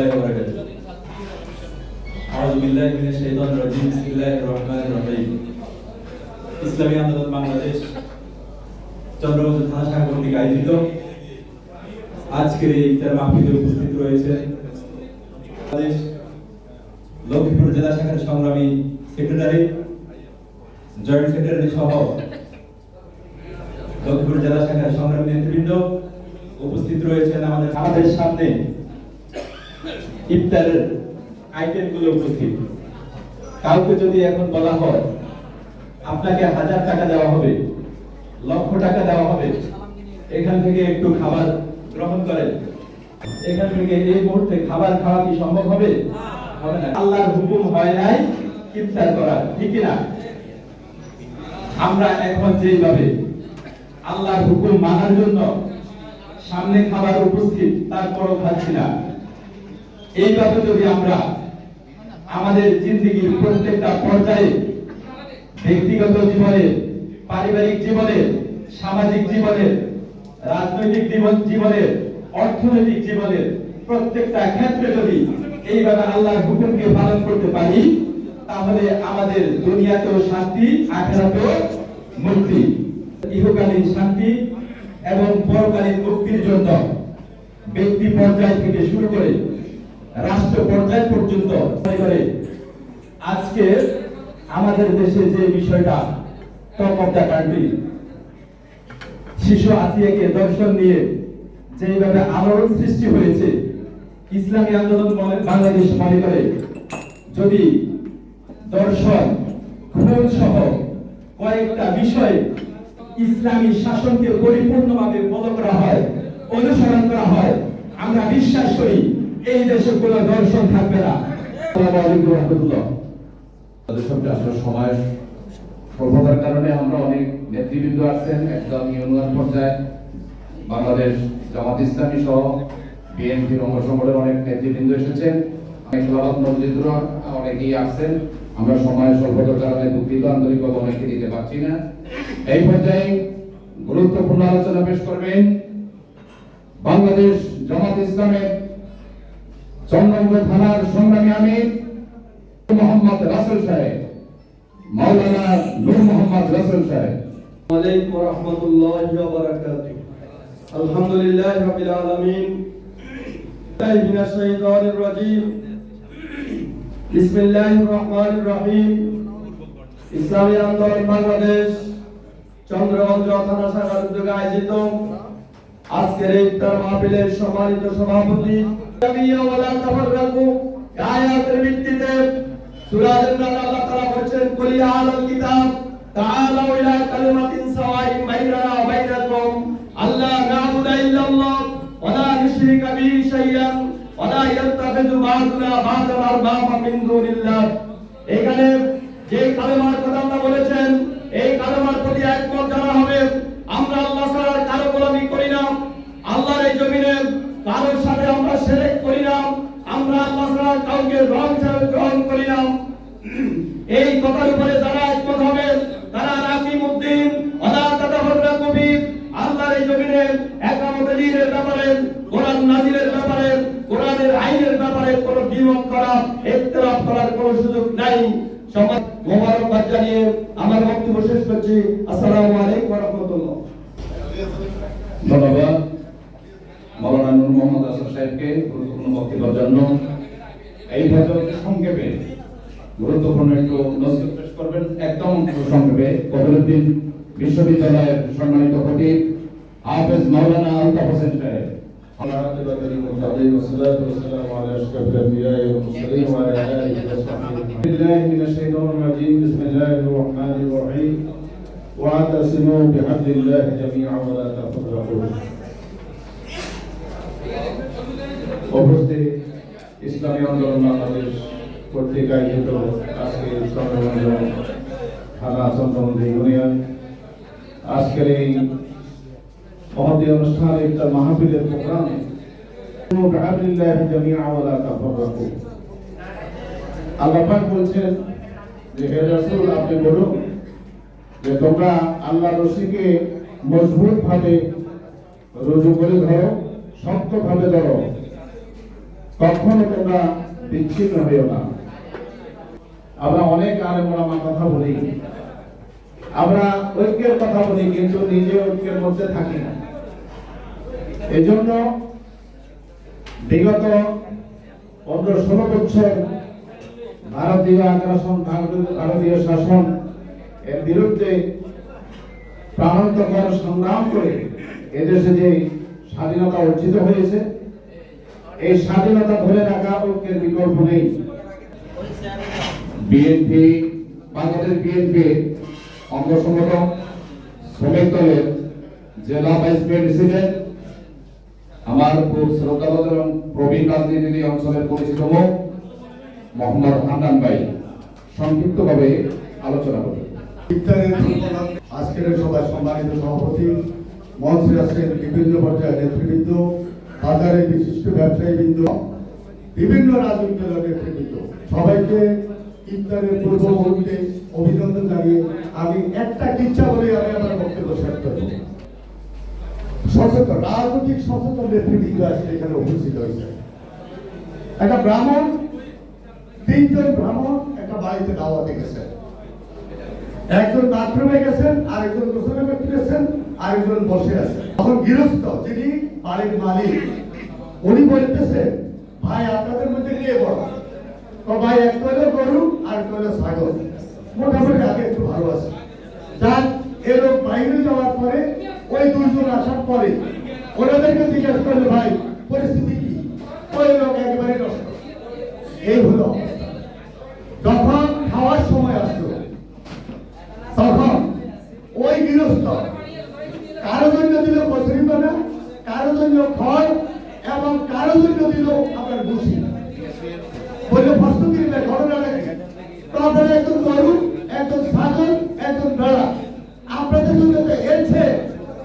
الله وبركاته أعوذ بالله من الشيطان الرجيم بسم الله الرحمن الرحيم ইসলামী আন্দোলন বাংলাদেশ চন্দ্রবন্ধু থানা শাখা কর্তৃক আয়োজিত আজকের এই ইফতার মাহফিলে উপস্থিত রয়েছে বাংলাদেশ লক্ষ্মীপুর জেলা শাখার সংগ্রামী সেক্রেটারি জয়েন্ট সেক্রেটারি সহ লক্ষ্মীপুর জেলা শাখার সংগ্রামী নেতৃবৃন্দ উপস্থিত রয়েছেন আমাদের আমাদের সামনে ইফতারের আইটেমগুলো উপস্থিত কাউকে যদি এখন বলা হয়, আপনাকে হাজার টাকা দেওয়া হবে, লক্ষ টাকা দেওয়া হবে, এখান থেকে একটু খাবার গ্রহণ করেন। এখান থেকে এই মুহূর্তে খাবার খাওয়া কি সম্ভব হবে? হবে না। আল্লাহর হুকুম হয় নাই ইফতার করা, ঠিক না? আমরা এখন যেভাবে আল্লাহর হুকুম মানার জন্য সামনে খাবার উপস্থিত, তারপরও খাচ্ছি না। এইভাবে যদি আমরা আমাদের জিন্দগির প্রত্যেকটা পর্যায়ে ব্যক্তিগত জীবনে, পারিবারিক জীবনে, সামাজিক জীবনে, রাজনৈতিক জীবন, জীবনে, অর্থনৈতিক জীবনে প্রত্যেকটা ক্ষেত্রে যদি এইভাবে আল্লাহর হুকুমকে পালন করতে পারি, তাহলে আমাদের দুনিয়াতেও শান্তি, আখেরাতেও মুক্তি। ইহকালীন শান্তি এবং পরকালীন মুক্তির জন্য ব্যক্তি পর্যায় থেকে শুরু করে রাষ্ট্র পর্যায় পর্যন্ত আজকে আমাদের দেশে যে বিষয়টা টপ অফ দ্য কান্ট্রি শিশু আসিয়াকে দর্শন নিয়ে যেভাবে আলোড়ন সৃষ্টি হয়েছে, ইসলামী আন্দোলন বাংলাদেশ মনে করে যদি দর্শন, খুন সহ কয়েকটা বিষয় ইসলামী শাসনকে পরিপূর্ণভাবে ফলো করা হয়, অনুসরণ করা হয়, আমরা বিশ্বাস করি এই দেশে কোনো দর্শন থাকবে না। আমরা অনেকেই আমরা সময় স্বল্পতার কারণে দুঃখিত আন্তরিকভাবে অনেকে দিতে পারছি না। এই পর্যায়ে গুরুত্বপূর্ণ আলোচনা পেশ করবেন বাংলাদেশ জামাত ইসলামের চন্দ্রনগর থানার সংগ্রামী আমি মোহাম্মদ রাসেল সাহেব, মাওলানা নূর মোহাম্মদ রাসেল সাহেব। আলাইকুম রহমতুল্লাহি ওয়া বারাকাতুহু। আলহামদুলিল্লাহি রাব্বিল আলামিন। মিনাশ শাইতানির রাজীম বিসমিল্লাহির রহমানির রহিম। ইসলামী আন্দোলন বাংলাদেশ চন্দ্রগঞ্জ থানা শাখার আয়োজিত আজকের এই ইফতার মাহফিলের সম্মানিত সভাপতি আয়াতের ভিত্তিতে এখানে যে কালেমার কথা বলেছেন, এই কালেমার প্রতি একমত হবে আমরা আল্লাহ ছাড়া আর কারও গোলামি করি না আল্লাহর এই জমিনে কারোর আমরা করি আমরা আল্লাহ কাউকে রং হিসাবে গ্রহণ করি এই কথার উপরে যারা একমত হবে, তারা রাকিমউদ্দিন কোরআনের আইনের ব্যাপারে কোনো দ্বিমত করা ইখতিলাফ করার কোনো সুযোগ নাই। আমার বক্তব্য শেষ করছি। আসসালামু ধন্যবাদ। মাওলানা নূর মোহাম্মদ রাসেল সাহেবকে গুরুত্বপূর্ণ বক্তব্যের জন্য এই ভদ্রলোকের সংক্ষেপে গুরুত্বপূর্ণ একটু নজর পেশ করবেন একদম সংক্ষেপে কবরুদ্দিন বিশ্ববিদ্যালয়ের সম্মানিত খতিব হাফেজ মাওলানা আলতাফ হোসেন সাহেব عاقبة للمتقين والصلاة والسلام على أشرف الأنبياء والمرسلين وعلى آله وصحبه أجمعين. بالله من الشيطان الرجيم بسم الله الرحمن الرحيم واعتصموا بحبل الله جميعا ولا تفرقوا উপস্থিত ইসলামী আন্দোলন বাংলাদেশ কর্তৃক আয়োজিত আজকে চন্দ্রগঞ্জ থানা চন্দ্রগঞ্জ ইউনিয়ন। আজকের এই মহতী অনুষ্ঠান একটা মাহফিলের প্রোগ্রামে আল্লাহ বলছেন যে আল্লাহ রুজু করে ধরো ধরো। কখনো তোমরা বিচ্ছিন্ন হইও না। আমরা অনেক আরে মোলামা কথা বলি। আমরা ঐক্যের কথা বলি, কিন্তু নিজে ঐক্যের মধ্যে থাকি না। এই জন্য বিগত পনেরো ষোলো বছর ভারতীয় আগ্রাসন, ভারতীয় শাসন এর বিরুদ্ধে প্রাণান্তকর সংগ্রাম করে এদেশে যে স্বাধীনতা অর্জিত হয়েছে এই স্বাধীনতা ধরে রাখা ঐক্যের বিকল্প নেই। বিএনপি, বাংলাদেশ বিএনপি, অঙ্গ সংগঠন, শ্রমিক দলের জেলা ভাইস প্রেসিডেন্ট, আমার খুব শ্রদ্ধাবোধ এবং প্রবীণ রাজনীতি অঞ্চলের পরিচিত মোহাম্মদ হান্নান ভাই। সংক্ষিপ্তভাবে আলোচনা করবেন ইফতারের প্রোগ্রাম আজকের সভায় সম্মানিত সভাপতি আছেন বিভিন্ন পর্যায়ের নেতৃবৃন্দ বাজারের বিশিষ্ট ব্যবসায়ীবৃন্দ, বিভিন্ন রাজনৈতিক দলের নেতৃবৃন্দ, সবাইকে ইফতারের পূর্ব মুহূর্তে অভিনন্দন জানিয়ে আমি একটা ইচ্ছা বলে আমি আমার বক্তব্য শেষ করব। সচেতন, রাজনৈতিক সচেতন নেতৃবৃন্দ আজকে এখানে উপস্থিত হয়েছে। একটা ব্রাহ্মণ, তিনজন ব্রাহ্মণ একটা বাড়িতে দাওয়াতে গেছেন। একজন বাথরুমে গেছেন, আরেকজন গোসলে গেছেন আরেকজন বসে আছে। তখন গৃহস্থ, যিনি বাড়ির মালিক, উনি বলতেছে, ভাই, আপনাদের মধ্যে কে বড়? তো ভাই, এক হলো গরু, আর এক হলো ছাগল। মোটামুটি আগে একটু ভালো আছে। যাক, এ লোক বাইরে যাওয়ার পরে ওই দুজন আসার পরে ওনাদেরকে জিজ্ঞেস করলে, ভাই পরিস্থিতি কি ওই লোক একেবারে নষ্ট এই হলো অবস্থা। যখন খাওয়ার সময় আসলো তখন ওই গৃহস্থ কারও জন্য দিল কচুরি বানা কারও জন্য খড় এবং কারও জন্য দিল আপনার ভুসি বলল প্রস্তুতি নিলে ঘটনাটা কি তো আপনারা একজন গরু একজন ছাগল একজন বেড়া আপনাদের জন্য তো এর চেয়ে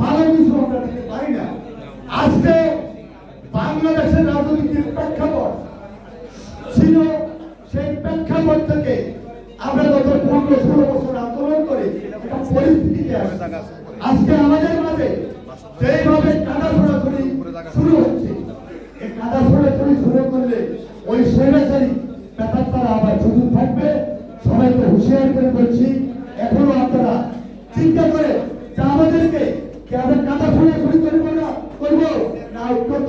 ভালো কিছু আমরা দিতে পারি না আজকে বাংলাদেশের রাজনীতির প্রেক্ষাপট। ছিল সেই প্রেক্ষাপট থেকে আমরা গত পনেরো ষোলো বছর আন্দোলন করে একটা পরিস্থিতিতে আজকে আমাদের মাঝে যেভাবে কাদা ছড়াছড়ি শুরু হচ্ছে, এই কাদা ছড়াছড়ি শুরু করলে ওই স্বৈরাচারী ব্যাপার তারা আবার সুযোগ থাকবে। সবাইকে হুঁশিয়ার করে বলছি, এখনও আপনারা চিন্তা করে আমাদেরকে আমরা কাদা ছড়াছড়ি করব না করব? না অত্যন্ত